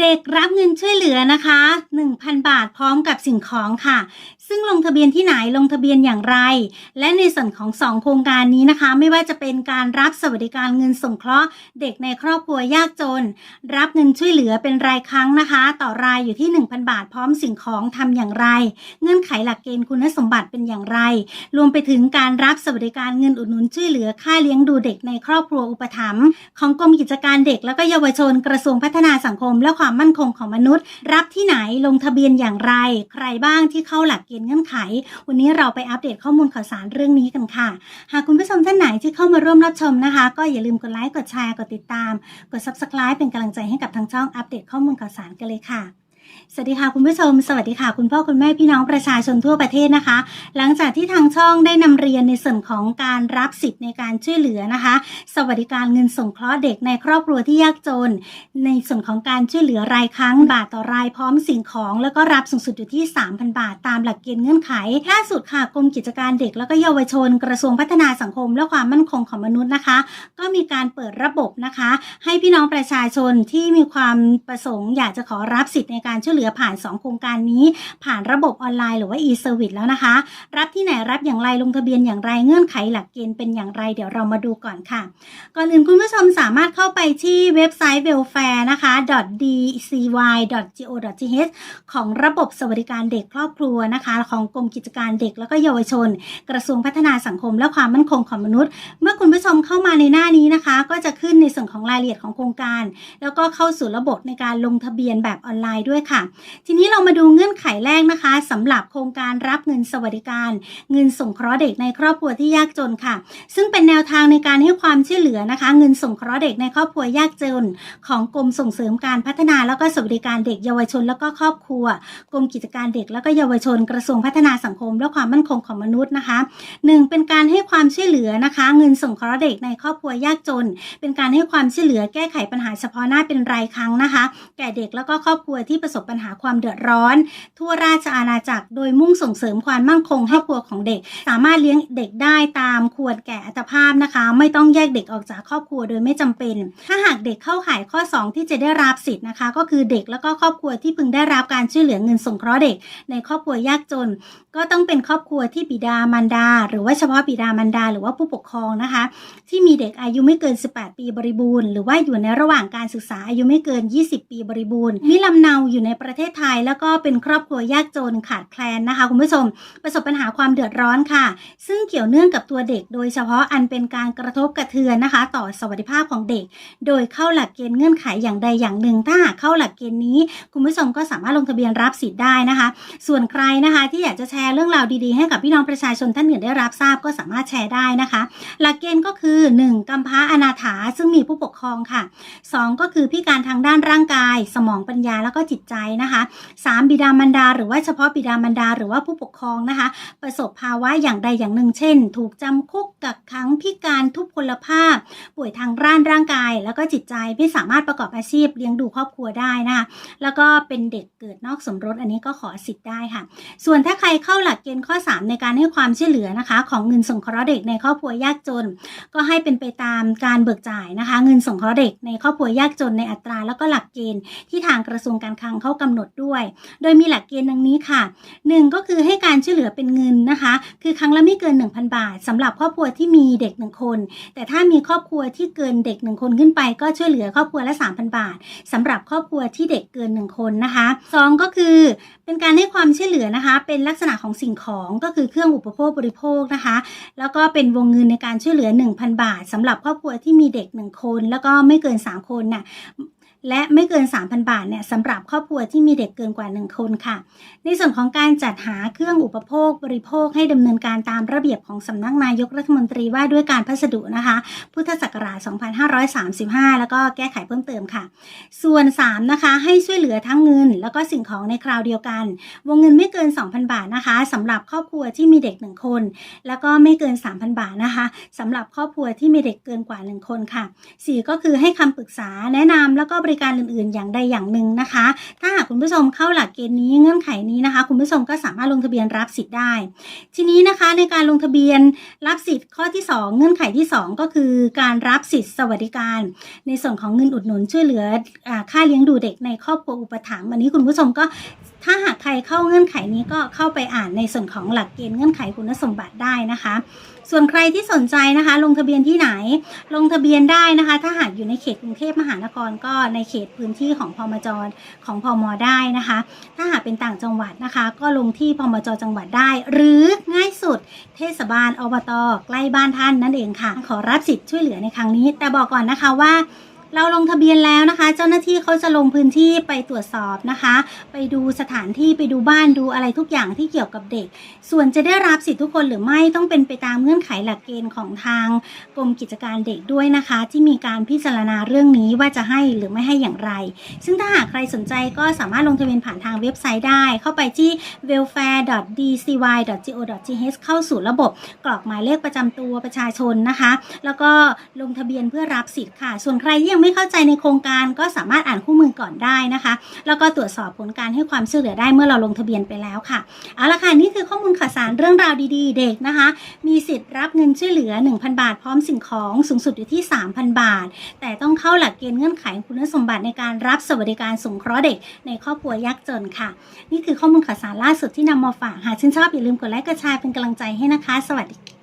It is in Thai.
เด็กรับเงินช่วยเหลือนะคะ 1,000 บาทพร้อมกับสิ่งของค่ะ ซึ่งลงทะเบียนที่ไหนลงทะเบียนอย่างไร และในส่วนของ 2 โครงการนี้นะคะ ไม่ว่าจะเป็นการรับสวัสดิการเงินสงเคราะห์ เด็กในครอบครัวยากจน รับเงินช่วยเหลือเป็นรายครั้งนะคะ ต่อรายอยู่ที่ 1,000 บาทพร้อมสิ่งของทำอย่างไร เงื่อนไขหลักเกณฑ์คุณสมบัติเป็นอย่างไร รวมไปถึงการรับสวัสดิการเงินอุดหนุนช่วยเหลือค่าเลี้ยงดูเด็กในครอบครัวอุปถัมภ์ของกรมกิจการเด็กและก็เยาวชนกระทรวงพัฒนาสังคมและความมั่นคงของมนุษย์ รับที่ไหนลงทะเบียนอย่างไร ใครบ้างที่เข้าหลักเกณฑ์เงื่อนไข วันนี้เราไปอัปเดตข้อมูลข่าวสารเรื่องนี้กันค่ะ หากคุณผู้ชมท่านไหนที่เข้ามาร่วมรับชมนะคะ ก็อย่าลืมกดไลค์กดแชร์กดติดตาม กด subscribe เป็นกำลังใจให้กับทางช่องอัปเดตข้อมูลข่าวสารกันเลยค่ะ สวัสดีค่ะคุณผู้ชม สวัสดีค่ะคุณพ่อคุณแม่พี่น้องประชาชนทั่วประเทศนะคะ หลังจากที่ทางช่องได้นำเรียนในส่วนของการรับสิทธิ์ในการช่วยเหลือนะคะ สวัสดิการเงินสงเคราะห์เด็กในครอบครัวที่ยากจน ในส่วนของการช่วยเหลือรายครั้งบาทต่อรายพร้อมสิ่งของ แล้วก็รับสูงสุดอยู่ที่ 3,000 บาทตามหลักเกณฑ์เงื่อนไขล่าสุดค่ะกรมกิจการเด็ก แล้วก็เยาวชน กระทรวงพัฒนาสังคม และความมั่นคงของมนุษย์นะคะ ก็มีการเปิดระบบนะคะ ให้พี่น้องประชาชนที่มีความประสงค์ อยากจะขอรับสิทธิ์ในการช่วยเหลือผ่าน 2 โครงการนี้ ผ่านระบบออนไลน์หรือว่า e-service แล้วนะคะ รับที่ไหนรับอย่างไรลงทะเบียนอย่างไรเงื่อนไขหลักเกณฑ์เป็นอย่างไรเดี๋ยวเรามาดูก่อนค่ะ ก่อนอื่นคุณผู้ชมสามารถเข้าไปที่เว็บไซต์ welfare นะคะ dcy.go.th ของระบบสวัสดิการเด็กครอบครัวนะคะ ของกรมกิจการเด็กแล้วก็เยาวชน กระทรวงพัฒนาสังคม และความมั่นคงของมนุษย์ เมื่อคุณผู้ชมเข้ามาในหน้านี้นะคะ ก็จะขึ้นในส่วนของรายละเอียดของโครงการ แล้วก็เข้าสู่ระบบในการลงทะเบียนแบบออนไลน์ด้วยค่ะ ทีนี้เรามาดูเงื่อนไขแรกนะคะสำหรับโครงการรับเงินสวัสดิการ เงินสงเคราะห์เด็กในครอบครัวที่ยากจนค่ะ ซึ่งเป็นแนวทางในการให้ความช่วยเหลือนะคะ เงินสงเคราะห์เด็กในครอบครัวยากจน ของกรมส่งเสริมการพัฒนาแล้วก็สวัสดิการเด็กเยาวชน แล้วก็ครอบครัว กรมกิจการเด็ก แล้วก็เยาวชน กระทรวงพัฒนาสังคม และความมั่นคงของมนุษย์นะคะหนึ่งเป็นการให้ความช่วยเหลือนะคะ เงินสงเคราะห์เด็กในครอบครัวยากจน เป็นการให้ความช่วยเหลือแก้ไขปัญหาเฉพาะหน้าเป็นรายครั้งนะคะ แก่เด็กแล้วก็ครอบครัวที่ประสสบปัญหาความเดือดร้อน ทั่วราชอาณาจักรโดยมุ่งส่งเสริมความมั่นคงให้ครอบครัวของเด็ก สามารถเลี้ยงเด็กได้ตามควรแก่อัตภาพนะคะ ไม่ต้องแยกเด็กออกจากครอบครัวโดยไม่จำเป็น ถ้าหากเด็กเข้าข่ายข้อ 2 ที่จะได้รับสิทธิ์นะคะ ก็คือเด็กแล้วก็ครอบครัวที่พึงได้รับการช่วยเหลือเงินสงเคราะห์เด็ก ในครอบครัวยากจน ก็ต้องเป็นครอบครัวที่บิดามารดา หรือว่าเฉพาะบิดามารดา หรือว่าผู้ปกครองนะคะ ที่มีเด็กอายุไม่เกิน 18 ปีบริบูรณ์ หรือว่าอยู่ในระหว่างการศึกษาอายุไม่เกิน 20 ปีบริบูรณ์มีลำเนาอยู่ในประเทศไทย แล้วก็เป็นครอบครัวยากจนขาดแคลนนะคะ คุณผู้ชม ประสบปัญหาความเดือดร้อนค่ะ ซึ่งเกี่ยวเนื่องกับตัวเด็ก โดยเฉพาะอันเป็นการกระทบกระเทือนนะคะ ต่อสวัสดิภาพของเด็ก โดยเข้าหลักเกณฑ์เงื่อนไขอย่างใดอย่างหนึ่ง ถ้าหากเข้าหลักเกณฑ์นี้ คุณผู้ชมก็สามารถลงทะเบียนรับสิทธิ์ได้นะคะ ส่วนใครนะคะ ที่อยากจะแชร์เรื่องราวดีๆ ให้กับพี่น้องประชาชนท่านอื่นได้รับทราบก็สามารถแชร์ได้นะคะ หลักเกณฑ์ก็คือ 1. กำพร้าอนาถาซึ่งมีผู้ปกครองค่ะ 2. ก็คือพิการทางด้านร่างกาย สมองปัญญาแล้วก็จิตใจนะคะ 3. บิดามารดา หรือว่าเฉพาะบิดามารดาหรือว่าผู้ปกครองนะคะ ประสบภาวะอย่างใดอย่างหนึ่ง เช่น ถูกจำคุกกักขังพิการทุพพลภาพ ป่วยทางร่างร่างกาย แล้วก็จิตใจไม่สามารถประกอบอาชีพเลี้ยงดูครอบครัวได้นะคะแล้วก็เป็นเด็กเกิดนอกสมรสอันนี้ก็ขอสิทธิ์ได้ค่ะ ส่วนถ้าใครเข้าหลักเกณฑ์ข้อ 3 ในการให้ความช่วยเหลือนะคะ ของเงินสงเคราะห์เด็กในครอบครัวยากจน ก็ให้เป็นไปตามการเบิกจ่ายนะคะ เงินสงเคราะห์เด็กในครอบครัวยากจนในอัตรา แล้วก็หลักเกณฑ์ที่ทางกระทรวงการคลังเขากำหนดด้วย โดยมีหลักเกณฑ์ดังนี้ค่ะ 1 ก็คือให้การช่วยเหลือเป็นเงินนะคะ คือครั้งละไม่เกิน 1,000 บาทสำหรับครอบครัวที่มีเด็กหนึ่งคน แต่ถ้ามีครอบครัวที่เกินเด็กหนึ่งคนขึ้นไป ก็ช่วยเหลือครอบครัวละ 3,000 บาทสำหรับครอบครัวที่เด็กเกินหนึ่งคนนะคะสองก็คือเป็นการให้ความช่วยเหลือนะคะ เป็นลักษณะของสิ่งของก็คือเครื่องอุปโภคบริโภคนะคะ แล้วก็เป็นวงเงินในการช่วยเหลือ 1,000 บาทสำหรับครอบครัวที่มีเด็ก 1 คน แล้วก็ไม่เกิน 3 คนน่ะ และไม่เกิน 3,000 บาทเนี่ยสำหรับครอบครัวที่มีเด็กเกินกว่า 1 คนค่ะ ในส่วนของการจัดหาเครื่องอุปโภคบริโภคให้ดำเนินการตามระเบียบของสำนักนายกรัฐมนตรีว่าด้วยการพัสดุนะคะ พุทธศักราช 2535 แล้วก็แก้ไขเพิ่มเติมค่ะ ส่วน 3 นะคะ ให้ช่วยเหลือทั้งเงิน แล้วก็สิ่งของในคราวเดียวกัน วงเงินไม่เกิน 2,000 บาทนะคะสำหรับครอบครัวที่มีเด็ก 1 คน แล้วก็ไม่เกิน 3,000 บาทนะคะสำหรับครอบครัวที่มีเด็กเกินกว่า 1 คนค่ะ 4 ก็คือให้คำปรึกษาแนะนำแล้วก็บริริการอื่นๆ อย่างใดอย่างหนึ่งนะคะ ถ้าหากคุณผู้ชมเข้าหลักเกณฑ์นี้เงื่อนไขนี้นะคะ คุณผู้ชมก็สามารถลงทะเบียนรับสิทธิ์ได้ ทีนี้นะคะในการลงทะเบียนรับสิทธิ์ข้อที่ 2 เงื่อนไขที่ 2 ก็คือการรับสิทธิ์สวัสดิการ ในส่วนของเงินอุดหนุนช่วยเหลืออค่าเลี้ยงดูเด็กในครอบครัวอุปถัมภ์อันนี้คุณผู้ชมก็ ถ้าหากใครเข้าเงื่อนไขนี้ก็เข้าไปอ่านในส่วนของหลักเกณฑ์เงื่อนไขคุณสมบัติได้นะคะ ส่วนใครที่สนใจนะคะ ลงทะเบียนที่ไหน ลงทะเบียนได้นะคะ ถ้าหากอยู่ในเขตกรุงเทพมหานครก็ในเขตพื้นที่ของพมจของพมได้นะคะ ถ้าหากเป็นต่างจังหวัดนะคะ ก็ลงที่พมจจังหวัดได้ หรือง่ายสุด เทศบาลอบตใกล้บ้านท่านนั่นเองค่ะ ขอรับสิทธิ์ช่วยเหลือในครั้งนี้ แต่บอกก่อนนะคะว่า เราลงทะเบียนแล้วนะคะ เจ้าหน้าที่เขาจะลงพื้นที่ไปตรวจสอบนะคะ ไปดูสถานที่ไปดูบ้านดูอะไรทุกอย่างที่เกี่ยวกับเด็ก ส่วนจะได้รับสิทธิทุกคนหรือไม่ต้องเป็นไปตามเงื่อนไขหลักเกณฑ์ของทางกรมกิจการเด็กด้วยนะคะ ที่มีการพิจารณาเรื่องนี้ว่าจะให้หรือไม่ให้อย่างไร ซึ่งถ้าหากใครสนใจก็สามารถลงทะเบียนผ่านทางเว็บไซต์ได้ เข้าไปที่ welfare.dcy.go.th เข้าสู่ระบบกรอกหมายเลขประจำตัวประชาชนนะคะ แล้วก็ลงทะเบียนเพื่อรับสิทธิ์ค่ะ ส่วนใครที่ยังไม่เข้าใจในโครงการก็สามารถอ่านคู่มือก่อนได้นะคะ แล้วก็ตรวจสอบผลการให้ความช่วยเหลือได้เมื่อเราลงทะเบียนไปแล้วค่ะเอาละค่ะนี่คือข้อมูลข่าวสารเรื่องราวดีๆ เด็กนะคะ มีสิทธิ์รับเงินช่วยเหลือ 1,000 บาทพร้อมสิ่งของสูงสุดอยู่ที่ 3,000 บาท แต่ต้องเข้าหลักเกณฑ์เงื่อนไขคุณสมบัติในการรับสวัสดิการสงเคราะห์เด็กในครอบครัวยากจนค่ะ นี่คือข้อมูลข่าวสารล่าสุดที่นำมาฝากหากชื่นชอบอย่าลืมกดไลค์กดแชร์เป็นกำลังใจให้นะคะ สวัสดี